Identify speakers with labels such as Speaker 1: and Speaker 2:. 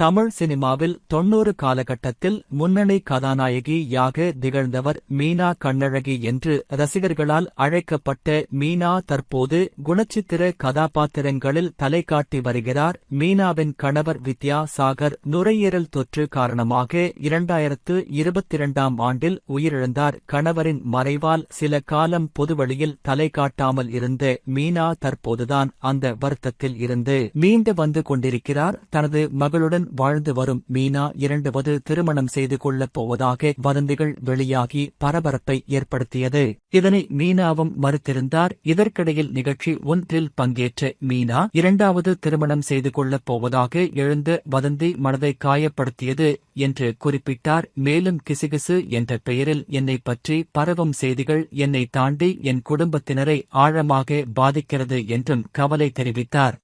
Speaker 1: தமிழ் சினிமாவில் தொன்னூறு காலகட்டத்தில் முன்னணி கதாநாயகியாக திகழ்ந்தவர் மீனா கண்ணழகி என்று ரசிகர்களால் அழைக்கப்பட்ட மீனா தற்போது குணச்சித்திர கதாபாத்திரங்களில் தலை காட்டி வருகிறார். மீனாவின் கணவர் வித்யா சாகர் நுரையீரல் தொற்று காரணமாக இரண்டாயிரத்து இருபத்திரண்டாம் ஆண்டில் உயிரிழந்தார். கணவரின் மறைவால் சில காலம் பொதுவழியில் தலை காட்டாமல் இருந்த மீனா தற்போதுதான் அந்த வருத்தத்தில் இருந்து மீண்டு வந்து கொண்டிருக்கிறார். தனது மகளுடன் வாழ்ந்து வரும் மீனா இரண்டாவது திருமணம் செய்து கொள்ளப் போவதாக வதந்திகள் வெளியாகி பரபரப்பை ஏற்படுத்தியது. இதனை மீனாவும் மறுத்திருந்தார். இதற்கிடையில் நிகழ்ச்சி ஒன்றில் பங்கேற்ற மீனா இரண்டாவது திருமணம் செய்து கொள்ளப் போவதாக எழுந்த வதந்தி மனதை காயப்படுத்தியது என்று குறிப்பிட்டார். மேலும் கிசுகிசு என்ற பெயரில் என்னை பற்றி பரவும் செய்திகள் என்னை தாண்டி என் குடும்பத்தினரை ஆழமாக பாதிக்கிறது என்றும் கவலை தெரிவித்தார்.